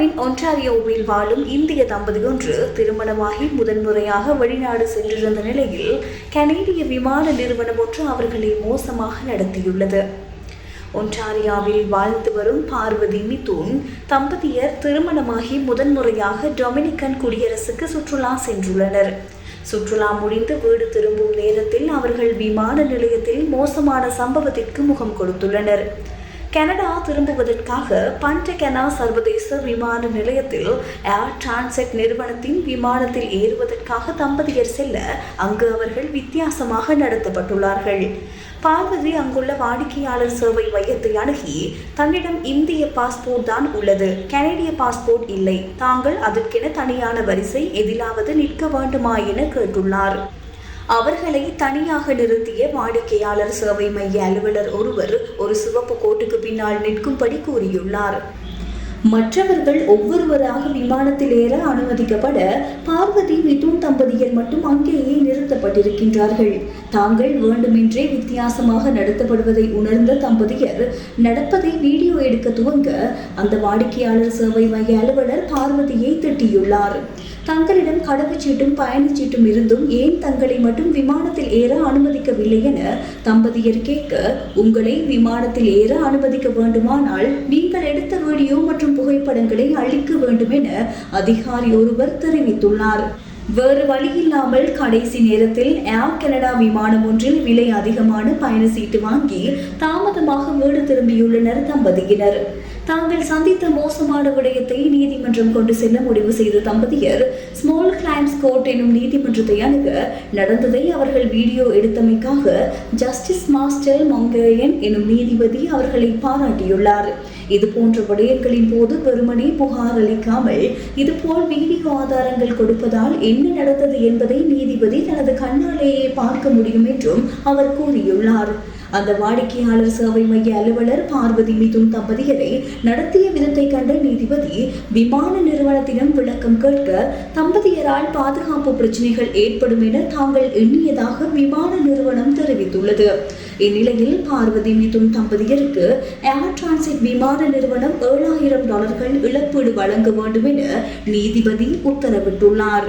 ஒன்டாரியோவில் வாழும் இந்திய தம்பதியொன்று திருமணமாகி முதன்முறையாக வெளிநாடு சென்றிருந்த நிலையில் கனேடிய விமான நிறுவனம் ஒன்று அவர்களை மோசமாக நடத்தியுள்ளது. ஒன்டாரியாவில் வாழ்ந்து வரும் பார்வதி மிதூன் தம்பதியர் திருமணமாகி முதன்முறையாக டொமினிக்கன் குடியரசுக்கு சுற்றுலா சென்றுள்ளனர். சுற்றுலா முடிந்து வீடு திரும்பும் நேரத்தில் அவர்கள் விமான நிலையத்தில் மோசமான சம்பவத்திற்கு முகம் கொடுத்துள்ளனர். கனடா திரும்புவதற்காக பண்டகெனா சர்வதேச விமான நிலையத்தில் ஏர் டிரான்செட் நிறுவனத்தின் விமானத்தில் ஏறுவதற்காக தம்பதியர் செல்ல அங்கு அவர்கள் வித்தியாசமாக நடத்தப்பட்டுள்ளார்கள். பார்வதி அங்குள்ள வாடிக்கையாளர் சேவை மையத்தை அணுகி தன்னிடம் இந்திய பாஸ்போர்ட் தான் உள்ளது. கனேடிய பாஸ்போர்ட் இல்லை. தாங்கள் அதற்கென தனியான வரிசை எதிலாவது நிற்க வேண்டுமா என கேட்டுள்ளார். அவர்களை தனியாக நிறுத்திய வாடிக்கையாளர் சேவை மைய அலுவலர் ஒருவர் ஒரு சிவப்பு கோட்டுக்கு பின்னால் நிற்கும்படி கூறியுள்ளார். மற்றவர்கள் ஒவ்வொருவராக விமானத்தில் ஏற அனுமதிக்கப்பட பார்வதி மிதுன் தம்பதியர் மட்டும் அங்கேயே நிறுத்தப்பட்டிருக்கின்றார்கள். தாங்கள் வேண்டுமென்றே வித்தியாசமாக நடத்தப்படுவதை உணர்ந்த தம்பதியர் நடப்பதை வீடியோ எடுக்க துவங்க அந்த வாடிக்கையாளர் சேவை மைய அலுவலர் பார்வதியை திட்டியுள்ளார். தங்களிடம் கடவுச்சீட்டும் பயணச்சீட்டும் இருந்தும் ஏன் தங்களை மட்டும் விமானத்தில் ஏற அனுமதிக்கவில்லை என தம்பதியர் கேட்க உங்களை விமானத்தில் ஏற அனுமதிக்க வேண்டுமானால் நீங்கள் எடுத்த வீடியோ மற்றும் புகைப்படங்களை அளிக்க வேண்டும் என அதிகாரி ஒருவர் தெரிவித்துள்ளார். வேறு வழியில்லாமல் கடைசி நேரத்தில் ஏர் கனடா விமானம் ஒன்றில் விலை அதிகமான பயண சீட்டு வாங்கி தாமதமாக வீடு திரும்பியுள்ளனர் தம்பதியினர் தாங்கள் சந்தித்த மோசமான விடயத்தை நீதிமன்றம் கொண்டு செல்ல முடிவு செய்த தம்பதியர் ஸ்மால் கிளைம்ஸ் கோர்ட் எனும் நீதிமன்றத்தை அணுக நடந்ததை அவர்கள் வீடியோ எடுத்தமைக்காக ஜஸ்டிஸ் மாஸ்டர் மொங்கேயன் எனும் நீதிபதி அவர்களை பாராட்டியுள்ளார். இது போன்ற விடயங்களின் போது வெறுமனே புகார் அளிக்காமல் இதுபோல் வீடியோ ஆதாரங்கள் கொடுப்பதால் என்ன நடந்தது என்பதை நீதிபதி தனது கண்ணாலேயே பார்க்க முடியும் என்றும் அவர் கூறியுள்ளார். அந்த வாடிக்கையாளர் சேவை மைய அலுவலர் பார்வதி மிதுன் தம்பதியரை நடத்திய விதத்தை கண்ட நீதிபதி விமான நிறுவனத்திடம் விளக்கம் கேட்க தம்பதியரால் பாதுகாப்பு பிரச்சனைகள் ஏற்படும் என தாங்கள் எண்ணியதாக விமான நிறுவனம் தெரிவித்துள்ளது. இந்நிலையில் பார்வதி மிதுன் தம்பதியருக்கு ஏர் டிரான்சிட் விமான நிறுவனம் ஏழாயிரம் டாலர்கள் இழப்பீடு வழங்க வேண்டும் என நீதிபதி உத்தரவிட்டுள்ளார்.